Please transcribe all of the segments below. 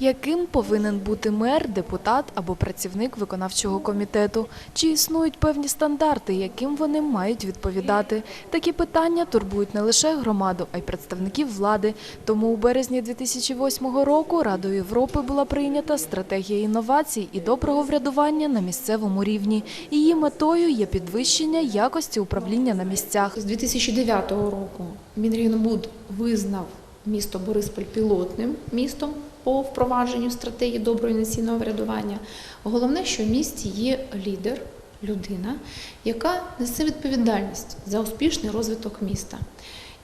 Яким повинен бути мер, депутат або працівник виконавчого комітету? Чи існують певні стандарти, яким вони мають відповідати? Такі питання турбують не лише громаду, а й представників влади. Тому у березні 2008 року Радою Європи була прийнята стратегія інновацій і доброго врядування на місцевому рівні. Її метою є підвищення якості управління на місцях. З 2009 року Мінрегіонбуд визнав місто Бориспіль пілотним містом по впровадженню стратегії доброго інвестиційного врядування. Головне, що в місті є лідер, людина, яка несе відповідальність за успішний розвиток міста.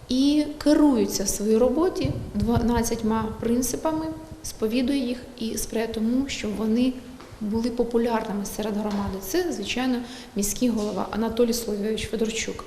І керується в своїй роботі 12 принципами, сповідує їх і сприяє тому, щоб вони були популярними серед громади. Це, звичайно, міський голова Анатолій Соловйович Федорчук.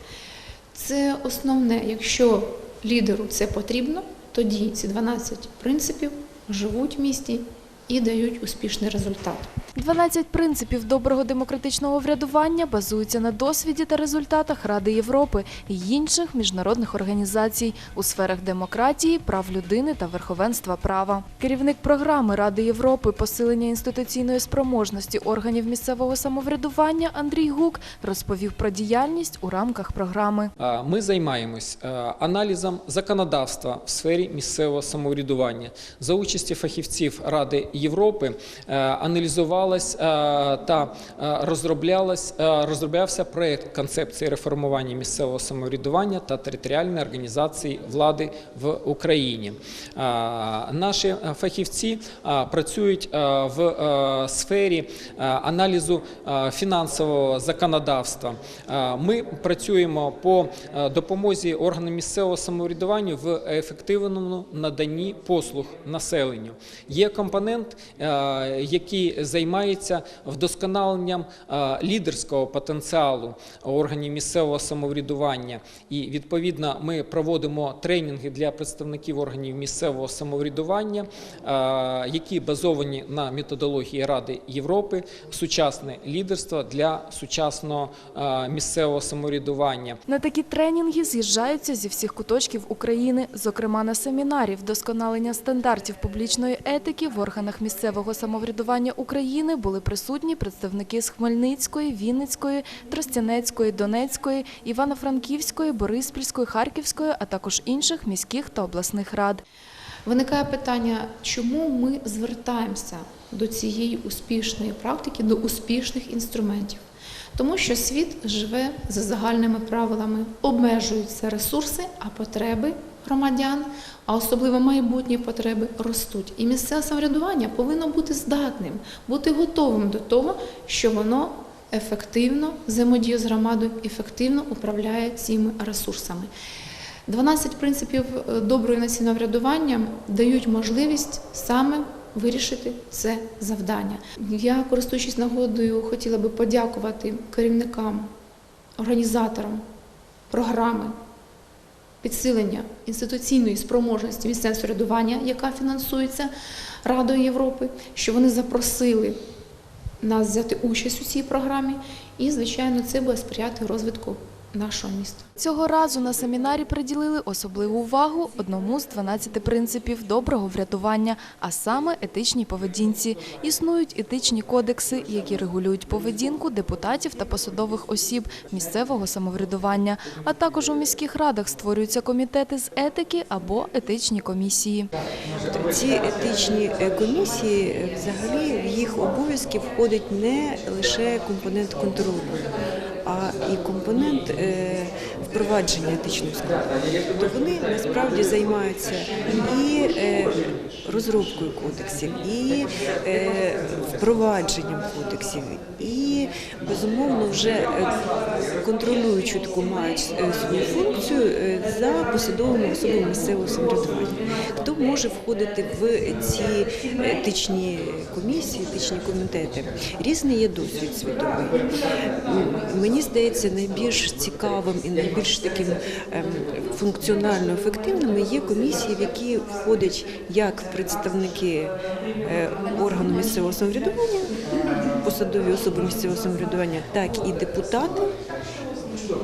Це основне, якщо лідеру це потрібно, тоді ці 12 принципів живуть в місті і дають успішний результат. 12 принципів доброго демократичного врядування базуються на досвіді та результатах Ради Європи і інших міжнародних організацій у сферах демократії, прав людини та верховенства права. Керівник програми Ради Європи посилення інституційної спроможності органів місцевого самоврядування Андрій Гук розповів про діяльність у рамках програми. Ми займаємось е, аналізом законодавства в сфері місцевого самоврядування. За участі фахівців Ради Європи е, аналізувалась е, та е, розроблялась, розроблявся проєкт концепції реформування місцевого самоврядування та територіальної організації влади в Україні. Наші фахівці працюють в сфері аналізу фінансового законодавства. Ми працюємо по допомозі органам місцевого самоврядування в ефективному наданні послуг населенню. Є компонент, е, який займається вдосконаленням е, лідерського потенціалу органів місцевого самоврядування. І відповідно ми проводимо тренінги для представників органів місцевого самоврядування, е, які базовані на методології Ради Європи, сучасне лідерство для сучасного місцевого самоврядування. На такі тренінги з'їжджаються зі всіх куточків України, зокрема на семінарі вдосконалення стандартів публічної етики в органах місцевого самоврядування України були присутні представники з Хмельницької, Вінницької, Тростянецької, Донецької, Івано-Франківської, Бориспільської, Харківської, а також інших міських та обласних рад. Виникає питання, чому ми звертаємося до цієї успішної практики, до успішних інструментів. Тому що світ живе за загальними правилами, обмежуються ресурси, а потреби громадян, а особливо майбутні потреби ростуть. І місцеве самоврядування повинно бути здатним, бути готовим до того, що воно ефективно взаємодіє з громадою, ефективно управляє цими ресурсами. 12 принципів е, доброго національного врядування дають можливість саме вирішити це завдання. Я, користуючись нагодою, хотіла би подякувати керівникам, організаторам програми підсилення інституційної спроможності місцевого середування, яка фінансується Радою Європи, що вони запросили нас взяти участь у цій програмі, і, звичайно, це буде сприяти розвитку нашого міста. Цього разу на семінарі приділили особливу увагу одному з 12 принципів доброго врядування, а саме етичній поведінці. Існують етичні кодекси, які регулюють поведінку депутатів та посадових осіб місцевого самоврядування. А також у міських радах створюються комітети з етики або етичні комісії. Ці етичні е, комісії е, взагалі в їх обов'язки входить не лише компонент контролю, а і компонент е, впровадження етичного складу. Тобто вони насправді займаються і е, розробкою кодексів, і е, впровадженням кодексів, і безумовно вже контролюючу таку мають свою функцію за посадовими особами місцевого самоврядування. Хто може входити в ці етичні комісії, етичні комітети? Різний є досвід світовий. Мені здається, найбільш цікавим і найбільш таким ем, функціонально ефективними є комісії, в які входять як представники е, органу місцевого самоврядування, посадові особи місцевого самоврядування, так і депутати.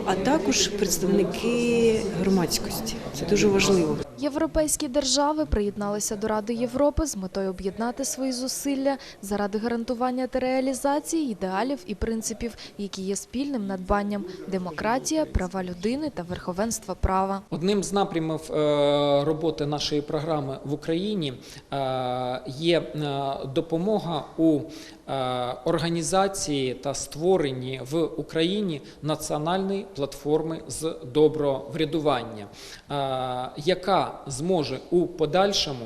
А також представники громадськості це дуже важливо. Європейські держави приєдналися до Ради Європи з метою об'єднати свої зусилля заради гарантування та реалізації ідеалів і принципів, які є спільним надбанням демократія, права людини та верховенство права. Одним з напрямів е, роботи нашої програми в Україні е, є е, допомога у організації та створенні в Україні національної платформи з доброго врядування, е, зможе у подальшому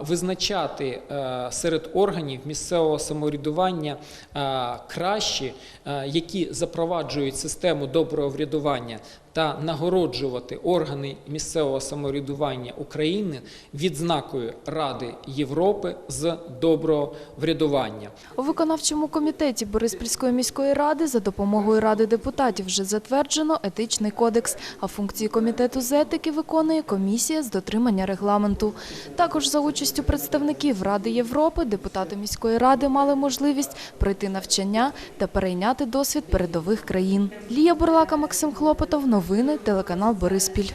визначати е, серед органів місцевого самоврядування е, кращі, е, які запроваджують систему доброго врядування та нагороджувати органи місцевого самоврядування України відзнакою Ради Європи з доброго врядування. У виконавчому комітеті Бориспільської міської ради за допомогою ради депутатів вже затверджено етичний кодекс, а функції комітету з етики виконує комісія з дотримання регламенту. Також за участю представників Ради Європи депутати міської ради мали можливість пройти навчання та перейняти досвід передових країн. Лія Бурлака, Максим Хлопотов. Новини телеканал Бориспіль.